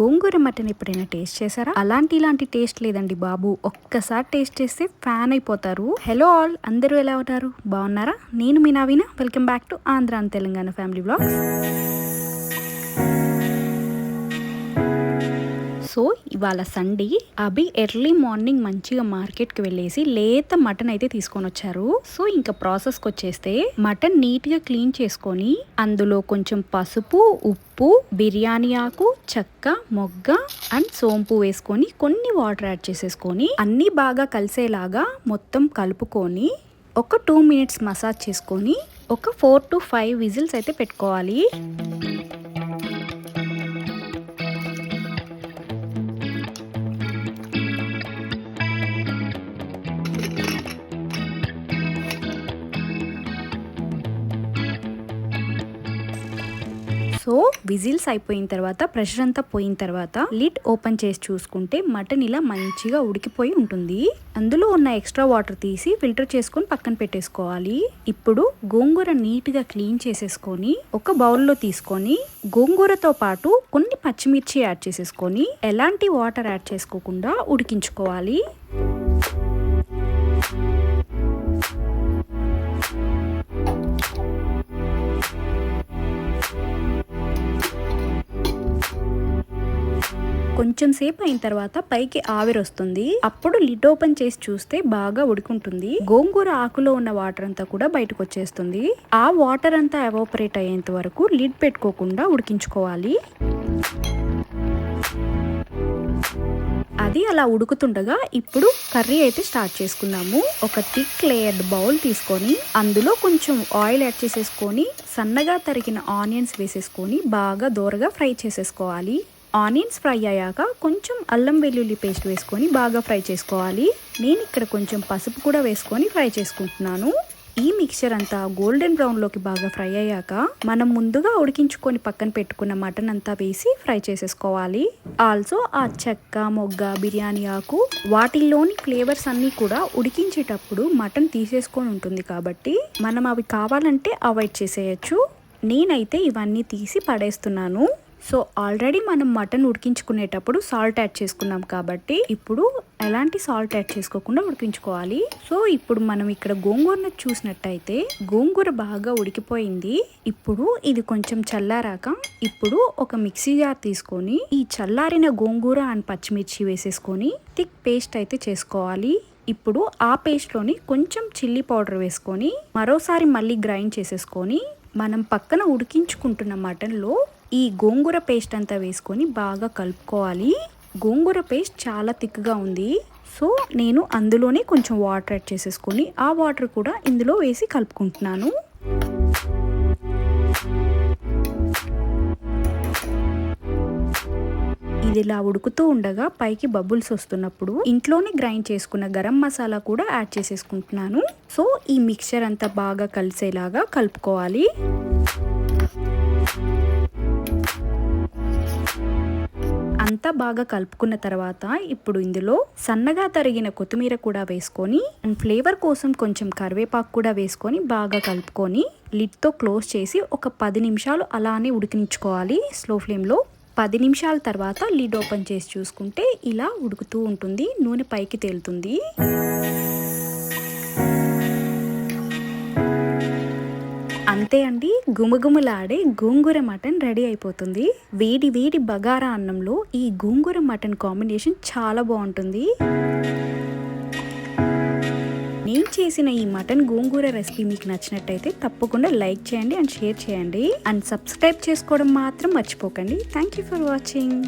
గోంగూర mutton ఎప్పుడైనా taste చేశారా? అలాంటి ఇలాంటి టేస్ట్ లేదండి బాబు. ఒక్కసారి టేస్ట్ చేస్తే ఫ్యాన్ అయిపోతారు. హలో ఆల్ అందరూ ఎలా ఉన్నారు? బాగున్నారా? నేను మీ నవీన. Welcome back to Andhra and Telangana family blogs. So ఇవాళ సండే అభి ఎర్లీ మార్నింగ్ మంచిగా మార్కెట్కి వెళ్ళేసి లేత మటన్ అయితే తీసుకొని వచ్చారు. సో ఇంకా ప్రాసెస్కి వచ్చేస్తే మటన్ నీట్గా క్లీన్ చేసుకొని అందులో కొంచెం పసుపు ఉప్పు బిర్యానీ ఆకు చెక్క మొగ్గ అండ్ సోంపు వేసుకొని కొన్ని వాటర్ యాడ్ చేసేసుకొని అన్నీ బాగా కలిసేలాగా మొత్తం కలుపుకొని ఒక టూ మినిట్స్ మసాజ్ చేసుకొని ఒక ఫోర్ టు ఫైవ్ విజిల్స్ అయితే పెట్టుకోవాలి. సో విజిల్స్ అయిపోయిన తర్వాత ప్రెషర్ అంతా పోయిన తర్వాత లిడ్ ఓపెన్ చేసి చూసుకుంటే మటన్ ఇలా మంచిగా ఉడికిపోయి ఉంటుంది. అందులో ఉన్న ఎక్స్ట్రా వాటర్ తీసి ఫిల్టర్ చేసుకొని పక్కన పెట్టేసుకోవాలి. ఇప్పుడు గోంగూర నీట్గా క్లీన్ చేసేసుకొని ఒక బౌల్లో తీసుకొని గోంగూరతో పాటు కొన్ని పచ్చిమిర్చి యాడ్ చేసేసుకొని ఎలాంటి వాటర్ యాడ్ చేసుకోకుండా ఉడికించుకోవాలి. కొంచెం సేపు అయిన తర్వాత పైకి ఆవిరి వస్తుంది. అప్పుడు లిడ్ ఓపెన్ చేసి చూస్తే బాగా ఉడుకుంటుంది. గోంగూర ఆకులో ఉన్న వాటర్ అంతా కూడా బయటకు వచ్చేస్తుంది. ఆ వాటర్ అంతా ఎవాపరేట్ అయ్యేంత వరకు లిడ్ పెట్టుకోకుండా ఉడికించుకోవాలి. అది అలా ఉడుకుతుండగా ఇప్పుడు కర్రీ అయితే స్టార్ట్ చేసుకుందాము. ఒక థిక్ లేయర్డ్ బౌల్ తీసుకొని అందులో కొంచెం ఆయిల్ యాడ్ చేసేసుకొని సన్నగా తరిగిన ఆనియన్స్ వేసేసుకొని బాగా దోరగా ఫ్రై చేసేసుకోవాలి. ఆనియన్స్ ఫ్రై అయ్యాక కొంచెం అల్లం వెల్లుల్లి పేస్ట్ వేసుకొని బాగా ఫ్రై చేసుకోవాలి. నేను ఇక్కడ కొంచెం పసుపు కూడా వేసుకొని ఫ్రై చేసుకుంటున్నాను. ఈ మిక్చర్ అంతా గోల్డెన్ బ్రౌన్లోకి బాగా ఫ్రై అయ్యాక మనం ముందుగా ఉడికించుకొని పక్కన పెట్టుకున్న మటన్ అంతా వేసి ఫ్రై చేసేసుకోవాలి. ఆల్సో ఆ చెక్క మొగ్గ బిర్యానీ ఆకు వాటిల్లోని ఫ్లేవర్స్ అన్నీ కూడా ఉడికించేటప్పుడు మటన్ తీసేసుకొని ఉంటుంది కాబట్టి మనం అవి కావాలంటే అవాయిడ్ చేసేయచ్చు. నేనైతే ఇవన్నీ తీసి పడేస్తున్నాను. సో ఆల్రెడీ మనం మటన్ ఉడికించుకునేటప్పుడు సాల్ట్ యాడ్ చేసుకున్నాం కాబట్టి ఇప్పుడు ఎలాంటి సాల్ట్ యాడ్ చేసుకోకుండా ఉడికించుకోవాలి. సో ఇప్పుడు మనం ఇక్కడ గోంగూరను చూసినట్టయితే గోంగూర బాగా ఉడికిపోయింది. ఇప్పుడు ఇది కొంచెం చల్లారాక ఇప్పుడు ఒక మిక్సీ జార్ తీసుకొని ఈ చల్లారిన గోంగూర అండ్ పచ్చిమిర్చి వేసేసుకొని థిక్ పేస్ట్ అయితే చేసుకోవాలి. ఇప్పుడు ఆ పేస్ట్లోని కొంచెం చిల్లీ పౌడర్ వేసుకొని మరోసారి మళ్ళీ గ్రైండ్ చేసేసుకొని మనం పక్కన ఉడికించుకుంటున్న మటన్లో ఈ గోంగూర పేస్ట్ అంతా వేసుకొని బాగా కలుపుకోవాలి. గోంగూర పేస్ట్ చాలా థిక్గా ఉంది. సో నేను అందులోనే కొంచెం వాటర్ యాడ్ చేసేసుకొని ఆ వాటర్ కూడా ఇందులో వేసి కలుపుకుంటున్నాను. ఇది ఇలా ఉడుకుతూ ఉండగా పైకి బబుల్స్ వస్తున్నప్పుడు ఇంట్లోనే గ్రైండ్ చేసుకున్న గరం మసాలా కూడా యాడ్ చేసేసుకుంటున్నాను. సో ఈ మిక్చర్ అంతా బాగా కలిసేలాగా కలుపుకోవాలి. అంతా బాగా కలుపుకున్న తర్వాత ఇప్పుడు ఇందులో సన్నగా తరిగిన కొత్తిమీర కూడా వేసుకొని అండ్ ఫ్లేవర్ కోసం కొంచెం కరివేపాకు కూడా వేసుకొని బాగా కలుపుకొని లిడ్తో క్లోజ్ చేసి ఒక పది నిమిషాలు అలానే ఉడికించుకోవాలి. స్లో ఫ్లేమ్లో పది నిమిషాల తర్వాత లిడ్ ఓపెన్ చేసి చూసుకుంటే ఇలా ఉడుకుతూ ఉంటుంది. నూనె పైకి తేలుతుంది. అంతే అండి గుమగుమలాడే గోంగూర మటన్ రెడీ అయిపోతుంది. వేడి వేడి బగారా అన్నంలో ఈ గోంగూర మటన్ కాంబినేషన్ చాలా బాగుంటుంది. నేను చేసిన ఈ మటన్ గోంగూర రెసిపీ మీకు నచ్చినట్టయితే తప్పకుండా లైక్ చేయండి అండ్ షేర్ చేయండి. అండ్ సబ్స్క్రైబ్ చేసుకోవడం మాత్రం మర్చిపోకండి. Thank you for watching.